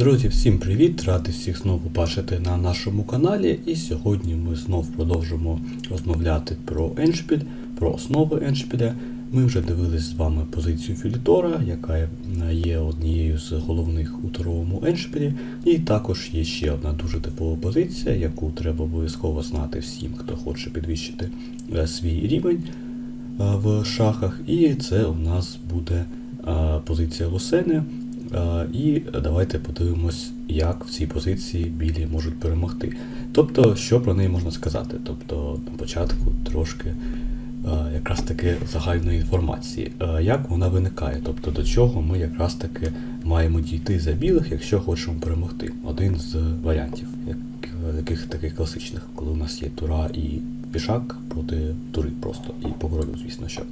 Друзі, всім привіт! Радий всіх знову бачити на нашому каналі. І сьогодні ми знов продовжимо розмовляти про Еншпіль, про основи Еншпіля. Ми вже дивились з вами позицію Філітора, яка є однією з головних у торговому Еншпілі. І також є ще одна дуже типова позиція, яку треба обов'язково знати всім, хто хоче підвищити е, свій рівень е, в шахах. І це у нас буде е, позиція Лосени. І давайте подивимось, як в цій позиції білі можуть перемогти. Тобто, що про неї можна сказати? Тобто, на початку трошки якраз таки загальної інформації, як вона виникає, тобто до чого ми якраз таки маємо дійти за білих, якщо хочемо перемогти. Один з варіантів, як, яких таких класичних, коли у нас є тура і пішак проти тури просто, і по королю, звісно що.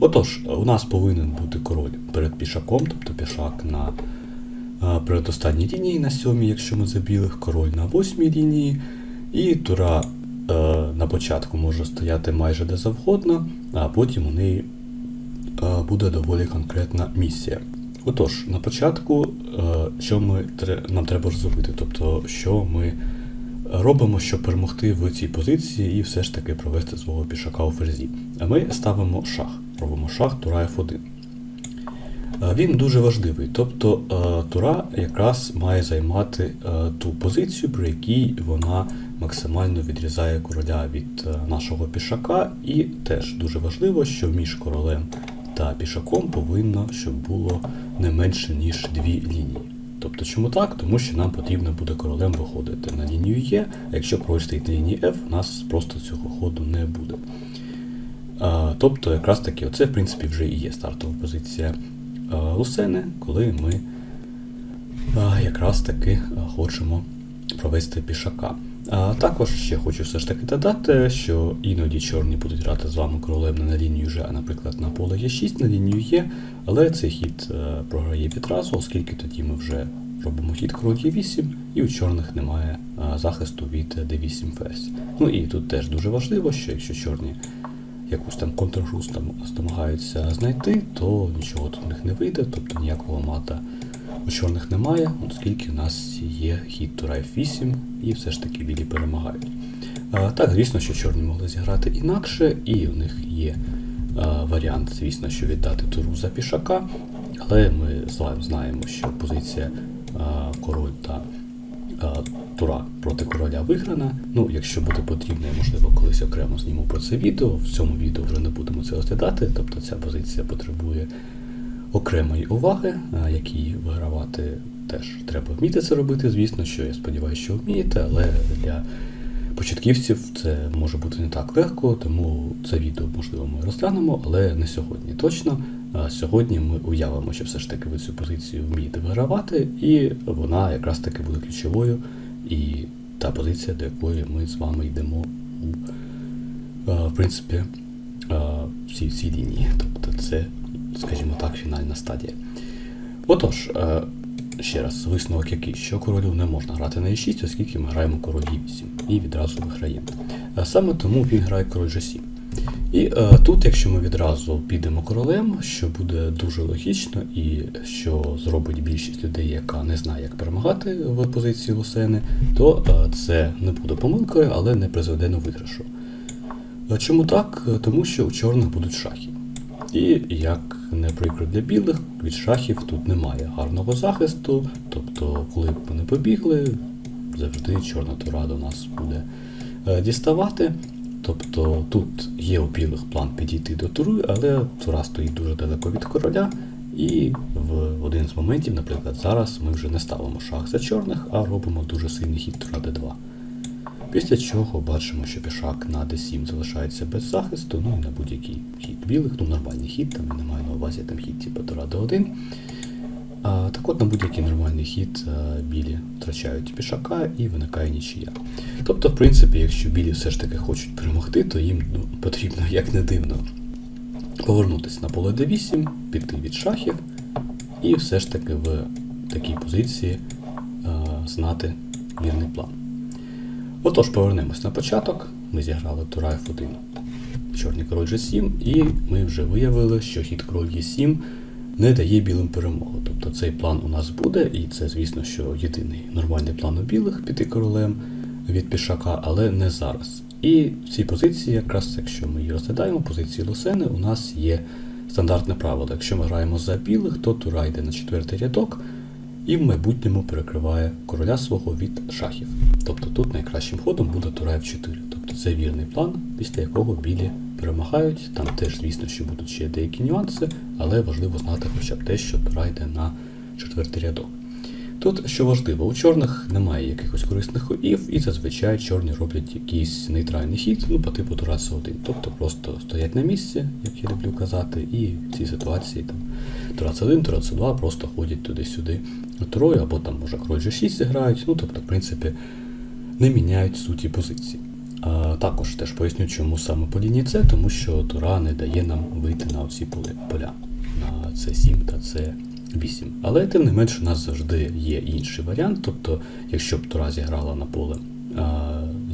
Отож, у нас повинен бути король перед пішаком, тобто пішак на е, передостанній лінії на сьомій, якщо ми за білих, король на восьмій лінії, і тура е, на початку може стояти майже де завгодно, а потім у неї е, буде доволі конкретна місія. Отож, на початку, е, що ми, нам треба зробити, тобто, що ми робимо, щоб перемогти в цій позиції і все ж таки провести свого пішака у ферзі. А Ми ставимо шах, робимо шах тура F1. Е, Він дуже важливий, тобто е, тура якраз має займати е, ту позицію, при якій вона максимально відрізає короля від нашого пішака, і теж дуже важливо, що між королем та пішаком повинно, щоб було не менше ніж дві лінії. Тобто чому так? Тому що нам потрібно буде королем виходити на лінію Е, а якщо король стоїть на лінії F, у нас просто цього ходу не буде. Тобто, якраз таки, оце в принципі вже і є стартова позиція Лусени, коли ми якраз таки хочемо провести пішака. А також ще хочу все ж таки додати, що іноді чорні будуть грати з вами королем не на лінію Ж, а наприклад на поле Е6, на лінію Е, але цей хід е, програє відразу, оскільки тоді ми вже робимо хід король Е8, і у чорних немає захисту від D8 ферзь. Ну і тут теж дуже важливо, що якщо чорні якусь там контргру там намагаються знайти, то нічого тут у них не вийде, тобто ніякого мата у чорних немає, оскільки у нас є хід тура F8 і все ж таки білі перемагають. А, так, звісно, що чорні могли зіграти інакше, і у них є а, варіант, звісно, що віддати туру за пішака, але ми знаємо, що позиція а, король та тура проти короля виграна. Ну, якщо буде потрібно, я можливо колись окремо зніму про це відео. В цьому відео вже не будемо це розглядати, тобто ця позиція потребує окремої уваги, а, якій вигравати теж треба вміти це робити, звісно, що я сподіваюся, що вмієте, але для початківців це може бути не так легко, тому це відео можливо ми розглянемо, але не сьогодні точно. Сьогодні ми уявимо, що все ж таки ви цю позицію вмієте вигравати, і вона якраз таки буде ключовою, і та позиція, до якої ми з вами йдемо у е, в принципі, е, всі цій лінії. Тобто це, скажімо так, фінальна стадія. Отож, е, ще раз, висновок який, що королю не можна грати на e6, оскільки ми граємо король e8 і відразу виграємо. Саме тому він грає король g7. І е, тут, якщо ми відразу підемо королем, що буде дуже логічно, і що зробить більшість людей, яка не знає, як перемагати в позиції Лусени, то е, це не буде помилкою, але не призведе до виграшу. Чому так? Е, Тому що у чорних будуть шахи. І як не прикро для білих, від шахів тут немає гарного захисту, тобто, коли б вони побігли, завжди чорна тура до нас буде е, діставати. Тобто тут є у білих план підійти до тури, але тура стоїть дуже далеко від короля, і в один з моментів, наприклад, зараз ми вже не ставимо шах за чорних, а робимо дуже сильний хід тура d2. Після чого бачимо, що пішак на d7 залишається без захисту, ну і на будь-який хід білих, ну нормальний хід, там я не маю на увазі там хід типу тура d1. Так от на будь-який нормальний хід білі втрачають пішака і виникає нічия. Тобто, в принципі, якщо білі все ж таки хочуть перемогти, то їм ну, потрібно, як не дивно, повернутися на поле d8, піти від шахів, і все ж таки в такій позиції знати вірний план. Отож, повернемось на початок. Ми зіграли тура F1, чорний король G7, і ми вже виявили, що хід король Е7 не дає білим перемогу. Тобто цей план у нас буде, і це, звісно, що єдиний нормальний план у білих піти королем від пішака, але не зараз. І в цій позиції, якраз якщо ми її розглядаємо, позиції Лусени, у нас є стандартне правило. Якщо ми граємо за білих, то тура йде на четвертий рядок і в майбутньому перекриває короля свого від шахів. Тобто тут найкращим ходом буде тура F4. Це вірний план, після якого білі перемагають. Там теж, звісно, що будуть ще деякі нюанси, але важливо знати хоча б те, що тура йде на четвертий рядок. Тут, що важливо, у чорних немає якихось корисних ходів, і зазвичай чорні роблять якийсь нейтральний хід, ну по типу тура С1. Тобто просто стоять на місці, як я люблю казати, і в цій ситуації там тура С1, тура С2 просто ходять туди-сюди турою, або там може король G6 зіграють, ну тобто, в принципі, не міняють суті позиції. Також теж поясню, чому саме по лінії С, тому що тура не дає нам вийти на оці поля, на С7 та С8. Але тим не менш у нас завжди є інший варіант. Тобто, якщо б тура зіграла на поле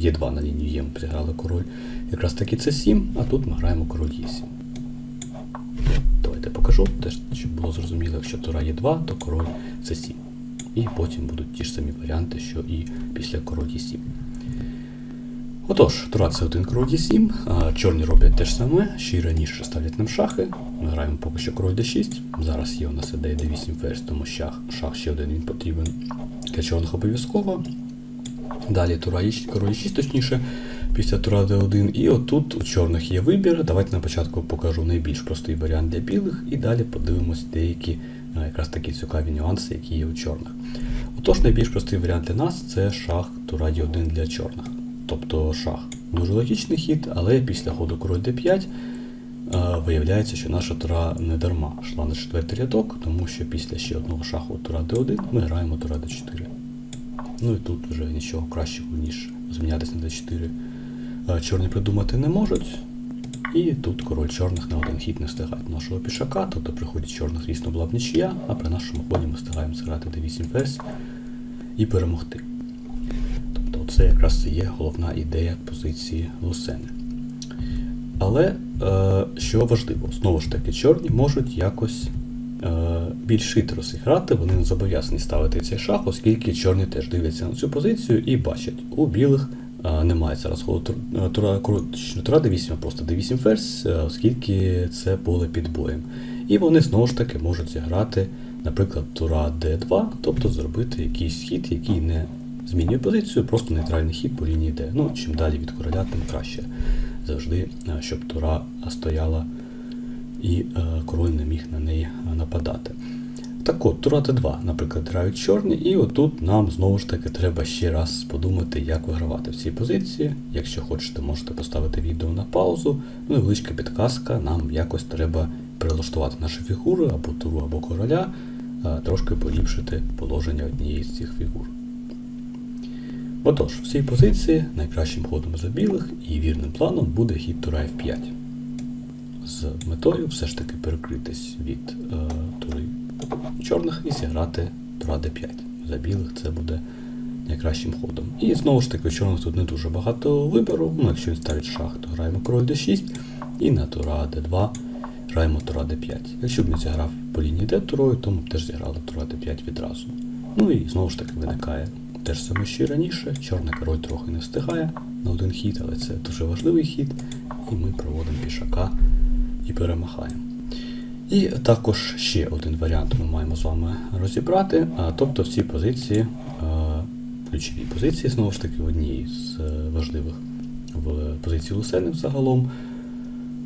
Е2 на лінію Є, ми б зіграли король якраз таки С7, а тут ми граємо король Е7. Давайте покажу, теж, щоб було зрозуміло, якщо тура Е2, то король С7. І потім будуть ті ж самі варіанти, що і після король Е7. Отож, тура це один король Е7, чорні роблять те ж саме, ще й раніше ставлять нам шахи. Ми граємо поки що король d6. Зараз є у нас ідея d8 ферзь, тому шах, шах ще один він потрібен для чорних обов'язково. Далі тура Е6, король Е6, точніше, після тура d1. І отут у чорних є вибір. Давайте на початку покажу найбільш простий варіант для білих, і далі подивимось деякі якраз такі цікаві нюанси, які є у чорних. Отож, найбільш простий варіант для нас це шах тура d1 для чорних. Тобто шах. Дуже логічний хід, але після ходу король d5 е, виявляється, що наша тура не дарма йшла на четвертий рядок, тому що після ще одного шаху тура d1 ми граємо тура d4. Ну і тут вже нічого кращого, ніж змінятися на d4. Е, Чорні придумати не можуть. І тут король чорних на один хід не встигає нашого пішака, тобто при чорних, звісно, була б нічия, а при нашому ході ми встигаємо зіграти d8 ферзь і перемогти. Це якраз і є головна ідея позиції Лусени. Але е, що важливо, знову ж таки, чорні можуть якось е, більш хитро зіграти, вони не зобов'язані ставити цей шах, оскільки чорні теж дивляться на цю позицію і бачать, у білих е, немає зараз ходу тура, тура, тура d8, а просто d8 ферзь, оскільки це поле під боєм. І вони знову ж таки можуть зіграти, наприклад, тура d2, тобто зробити якийсь хід, який не змінює позицію, просто нейтральний хід по лінії D. Ну, чим далі від короля, тим краще. Завжди, е, щоб тура стояла і е, король не міг на неї нападати. Так от, тура Т2, наприклад, грають чорні, і отут нам знову ж таки треба ще раз подумати, як вигравати в цій позиції. Якщо хочете, можете поставити відео на паузу. Ну, невеличка підказка, нам якось треба прилаштувати нашу фігуру або туру, або короля, е, трошки поліпшити положення однієї з цих фігур. Отож, в цій позиції найкращим ходом за білих і вірним планом буде хід тура F5. З метою все ж таки перекритись від е, тури чорних і зіграти тура D5. За білих це буде найкращим ходом. І знову ж таки, у чорних тут не дуже багато вибору. Ну, якщо він ставить шах, то граємо король D6 і на тура D2 граємо тура D5. Якщо б він зіграв по лінії D турою, то ми б теж зіграли тура D5 відразу. Ну і знову ж таки виникає те ж саме, що і раніше. Чорний король трохи не встигає на один хід, але це дуже важливий хід. І ми проводимо пішака і перемагаємо. І також ще один варіант ми маємо з вами розібрати. Тобто в цій позиції, а, ключовій позиції, знову ж таки, одній з е, важливих в позиції Лусени загалом.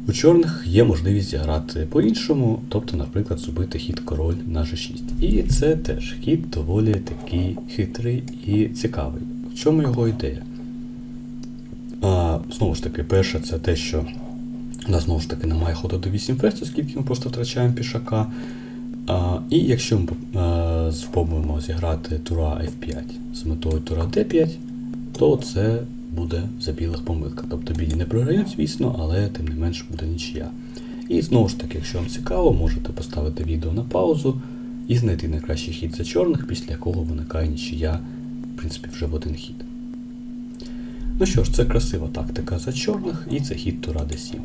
У чорних є можливість зіграти по-іншому, тобто, наприклад, зробити хід король на G6. І це теж хід доволі такий хитрий і цікавий. В чому його ідея? А, Знову ж таки, перше, це те, що у нас знову ж таки немає ходу до 8 ферзь, оскільки ми просто втрачаємо пішака. А, І якщо ми а, спробуємо зіграти тура F5 з метою тура D5, то це буде за білих помилка. Тобто білі не програють, звісно, але тим не менш буде нічия. І знову ж таки, якщо вам цікаво, можете поставити відео на паузу і знайти найкращий хід за чорних, після якого виникає нічия, в принципі, вже в один хід. Ну що ж, це красива тактика за чорних, і це хід тура d7.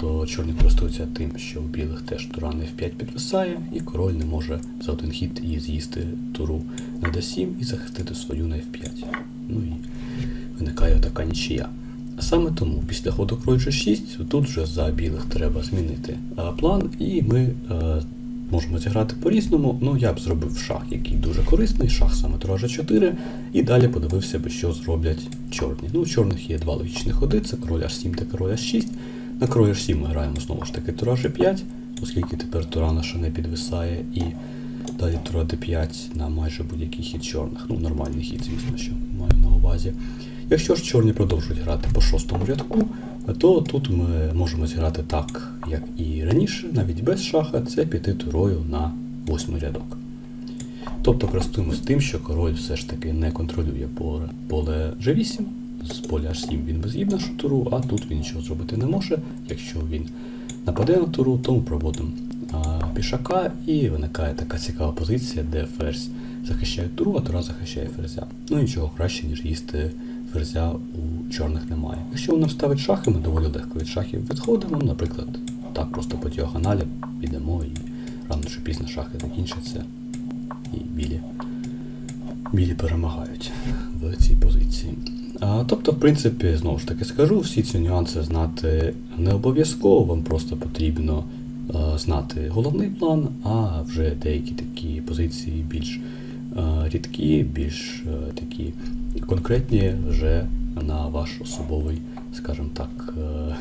То чорні користуються тим, що у білих теж тура на F5 підвисає, і король не може за один хід і з'їсти туру на D7 і захистити свою на F5. Ну і виникає така нічия. Саме тому після ходу король G6 тут вже за білих треба змінити а, план, і ми е, можемо зіграти по-різному. Ну, я б зробив шах, який дуже корисний, шах саме тура G4, і далі подивився би, що зроблять чорні. Ну, у чорних є два логічні ходи, це король H7 та король H6. На король H7 ми граємо знову ж таки тура G5, оскільки тепер тура наша не підвисає, і далі тура D5 на майже будь-який хід чорних. Ну, нормальний хід, звісно, що маю на увазі. Якщо ж чорні продовжують грати по шостому рядку, то тут ми можемо зіграти так, як і раніше, навіть без шаха, це піти турою на восьмий рядок. Тобто користуємось тим, що король все ж таки не контролює поле G8, з поля H7 він безгіб нашу туру, а тут він нічого зробити не може. Якщо він нападе на туру, то ми проводимо пішака і виникає така цікава позиція, де ферзь захищає туру, а тура захищає ферзя. Ну нічого краще, ніж їсти ферзя у чорних немає. Якщо він нам ставить шахи, ми доволі легко від шахів відходимо. Наприклад, так просто по діагоналі підемо і рано чи пізно шахи закінчаться і білі, білі перемагають в цій позиції. Тобто, в принципі, знову ж таки скажу, всі ці нюанси знати не обов'язково, вам просто потрібно знати головний план, а вже деякі такі позиції більш рідкі, більш такі конкретні вже на ваш особовий, скажімо так, е,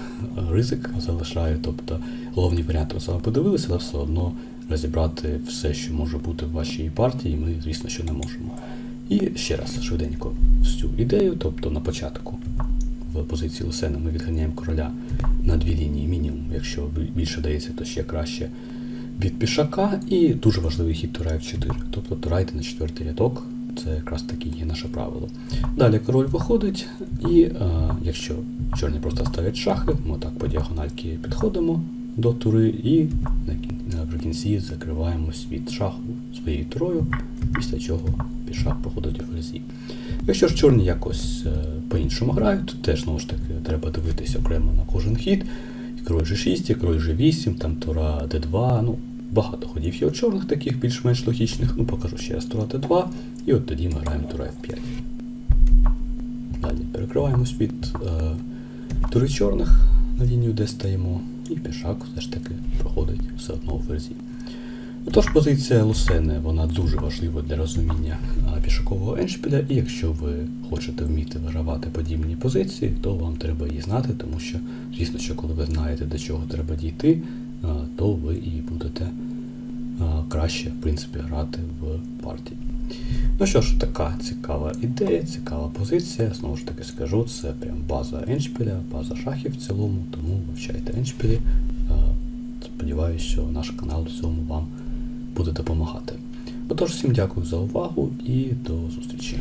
ризик залишаю. Тобто головні варіанти ви саме подивилися, але все одно розібрати все, що може бути в вашій партії, ми, звісно, що не можемо. І ще раз швиденько всю ідею, тобто на початку в позиції Лусена ми відганяємо короля на дві лінії мінімум, якщо більше дається, то ще краще від пішака. І дуже важливий хід тура F4, тобто тура йде на четвертий рядок. Це якраз таке є наше правило. Далі король виходить, і е, якщо чорні просто ставлять шахи, ми так по діагональки підходимо до тури і наприкінці закриваємось від шаху своєю турою, після чого пішак проходить у ферзі. Якщо ж чорні якось е, по-іншому грають, то теж знову ж таки треба дивитися окремо на кожен хід. І король G6, і король G8, там тура D2. ну Багато ходів є у чорних, таких більш-менш логічних. Ну, покажу ще раз тура Т2, і от тоді ми граємо тура F5. Далі перекриваємось від е, тури чорних на лінію, де стаємо, і пішак все ж таки проходить все одно у ферзі. Отож, позиція Лусени вона дуже важлива для розуміння пішакового еншпіля, і якщо ви хочете вміти вигравати подібні позиції, то вам треба її знати, тому що, звісно, що коли ви знаєте, до чого треба дійти, то ви і будете краще, в принципі, грати в партії. Ну що ж, така цікава ідея, цікава позиція. Знову ж таки скажу, це прям база еншпіля, база шахів в цілому, тому вивчайте еншпілі. Сподіваюся, що наш канал в цьому вам буде допомагати. Отож, всім дякую за увагу і до зустрічі.